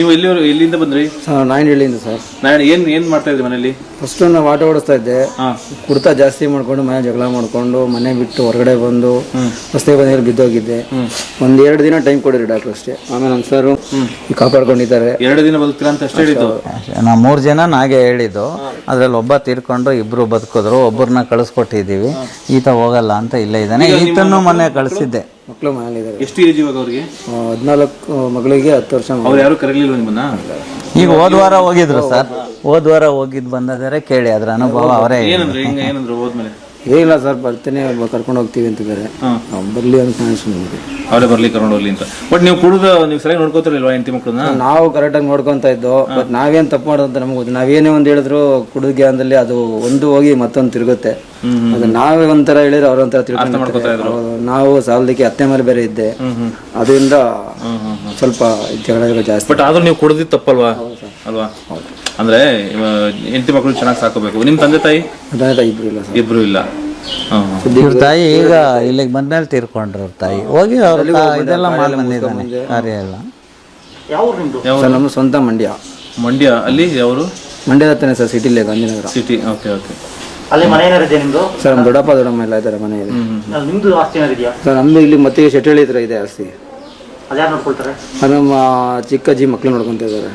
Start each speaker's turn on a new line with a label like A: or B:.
A: ನೀವು ಎಲ್ಲಿ ಎಲ್ಲಿಂದ ಬಂದ್ರಿ?
B: ನಾನು ನಾಯನಹಳ್ಳಿಯಿಂದ ಸರ್.
A: ನಾನು ಏನ್ ಏನ್ ಮಾಡ್ತಾ ಇದ್ರಿ ಮನೇಲಿ
B: ಫಸ್ಟ್ ನಾವು ಆಟ ಓಡಿಸ್ತಾ ಇದ್ದೆ. ಕುರ್ತಾ ಜಾಸ್ತಿ ಮಾಡ್ಕೊಂಡು ಮನೆ ಜಗಳ ಮಾಡ್ಕೊಂಡು ಮನೆ ಬಿಟ್ಟು ಹೊರಗಡೆ ಬಂದು ರಸ್ತೆ ಬಂದಲ್ಲಿ ಬಿದ್ದೋಗಿದ್ದೆ. ಒಂದ್ ಎರಡು ದಿನ ಟೈಮ್ ಕೊಡಿರಿ ಡಾಕ್ಟರ್ ಅಷ್ಟೇ. ಆಮೇಲೆ ನಮ್ಮ ಸರ್ ಕಾಪಾಡ್ಕೊಂಡಿದ್ದಾರೆ.
A: ಎರಡು ದಿನ ಬದುಕ್ತೀರಾ ಅಂತ ಅಷ್ಟೇ ಹೇಳಿದ್ದು?
C: ನಾ ಮೂರ್ ಜನ ನಾಗೆ ಹೇಳಿದ್ದು. ಅದ್ರಲ್ಲಿ ಒಬ್ಬ ತೀರ್ಕೊಂಡು ಇಬ್ರು ಬದುಕಿದ್ರು. ಒಬ್ಬರನ್ನ ಕಳಿಸ್ಕೊಟ್ಟಿದ್ದೀವಿ. ಈತ ಹೋಗಲ್ಲ ಅಂತ ಇಲ್ಲೇ ಇದ್ದಾನೆ. ಈತನ್ನು ಮೊನ್ನೆ ಕಳಿಸಿದ್ದೆ.
B: ಮಕ್ಕಳು ಮನೇಲಿದ್ದಾರೆ.
A: ಎಷ್ಟು ಏಜ್ ಇವಾಗ ಅವ್ರಿಗೆ
B: ಹದಿನಾಲ್ಕು ಮಗಳಿಗೆ ಹತ್ತು ವರ್ಷ ಮಗು.
A: ಅವ್ರು ಯಾರು ಕರೀಲಿಲ್ವ ನಿಮ್ಮನ್ನ?
C: ಈಗ ಹೋದ ವಾರ ಹೋಗಿದ್ರು ಸರ್. ಹೋದ ವಾರ ಹೋಗಿದ್ದು ಬಂದಿದ್ದಾರೆ ಕೇಳಿ ಅದ್ರ ಅನುಭವ ಅವರೇ
A: ಏನಂದ್ರೆ ಹಿಂಗ ಏನಂದ್ರೆ ಹೋದ್ಮೇಲೆ?
B: ಏನಿಲ್ಲ ಸರ್ ಬರ್ತೇನೆ ಕರ್ಕೊಂಡು ಹೋಗ್ತೀವಿ ಅಂತಿದ್ದಾರೆ
A: ಹಾ.
B: ಬರ್ಲಿ ಅಂತ ನಾನು ಸುಮ್ಮನೆ
A: ಅವರೇ ಬರ್ಲಿ ಕರ್ಕೊಂಡು ಹೋಗ್ಲಿ ಅಂತ. ಬಟ್ ನೀವು ಕುಡಿದ ನೀವು ಸರಿಯಾಗಿ ನೋಡ್ಕೋತಿರಲಿಲ್ವಾ ಹೆಂಡತಿ ಮಕ್ಕಳನ್ನ
B: ನಾವು ಕರೆಕ್ಟಾಗಿ ನೋಡ್ಕೊಂತ ಇದ್ದೋ ಬಟ್ ನಾವೇನ್ ತಪ್ಪು ಮಾಡೋದಂತ ನಮ್ಗೆ ಗೊತ್ತು ನಾವೇನೇ ಒಂದ್ ಹೇಳಿದ್ರು ಕುಡಿದ ಜ್ಞಾನದಲ್ಲಿ ಅದು ಒಂದು ಹೋಗಿ ಮತ್ತೊಂದು ತಿರುಗುತ್ತೆ. ಅದು ನಾವೇ ಒಂಥರ ಹೇಳಿದ್ರೆ ಅವ್ರ ಒಂಥರ ನಾವು ಸಾಲದಕ್ಕೆ ಅತ್ತೆ ಮೇಲೆ ಬೇರೆ ಇದ್ದೆ. ಅದರಿಂದ ಸ್ವಲ್ಪ ಜಾಸ್ತಿ.
A: ಬಟ್ ಆದ್ರೂ ನೀವು ಕುಡ್ದಿದ್ದು ತಪ್ಪಲ್ವಾ? ಅಲ್ವಾ? ಅಂದ್ರೆ ಹೆಂಡತಿ ಮಕ್ಕಳು ಚೆನ್ನಾಗಿ ಸಾಕೋಬೇಕು. ನಿಮ್ ತಂದೆ ತಾಯಿ?
B: ಅದಾಯ್ತಾ ಇಬ್ರು ಇಲ್ಲ ಸರ್.
A: ಇಬ್ರು ಇಲ್ಲ.
C: ಇವ್ರ ತಾಯಿ ಈಗ ಇಲ್ಲಿಗೆ ಬಂದ್ಮೇಲೆ ತೀರ್ಕೊಂಡ್ರು ಅವ್ರ ತಾಯಿ. ಹೋಗಿ ಅವ್ರ ಇದೆಲ್ಲ ಮಾಡಿ ಬಂದಿದ್ದಾನೆ ಕಾರ್ಯ ಎಲ್ಲ
B: ಸರ್ ನಮ್ಮ ಸ್ವಂತ ಮಂಡ್ಯ.
A: ಮಂಡ್ಯ. ಅಲ್ಲಿ ಅವರು
B: ಮಂಡ್ಯದ ಹತ್ರನೇ ಸರ್ ಸಿಟಿಲೇ ಗಾಂಧಿನಗರ.
A: ಸಿಟಿ ಓಕೆ ಓಕೆ
D: ಅಲ್ಲಿ ಮನೆ ಏನಾರು ಇದೆಯಾ ನಿಮ್ದು?
B: ಸರ್ ನಮ್ಮ ದೊಡ್ಡಪ್ಪ ದೊಡ್ಡಮ್ಮ ಎಲ್ಲ ಇದ್ದಾರೆ ಮನೆಯಲ್ಲಿ.
D: ಇದೆ ನಿಮ್ದು ಆಸ್ತಿ ಏನಾರು ಇದೆಯಾ?
B: ಸರ್ ನಮ್ದು ಇಲ್ಲಿ ಮತ್ತೆ ಶೆಟ್ಟಳ್ಳಿ ಹತ್ರ ಇದೆ ಆಸ್ತಿ.
D: ಅದ್ಯಾರು ನೋಡ್ಕೊಳ್ತಾರೆ?
B: ಅದು ನಮ್ಮ ಚಿಕ್ಕ ಅಜ್ಜಿ ಮಕ್ಳು ನೋಡ್ಕೊಂತ ಇದ್ದಾರೆ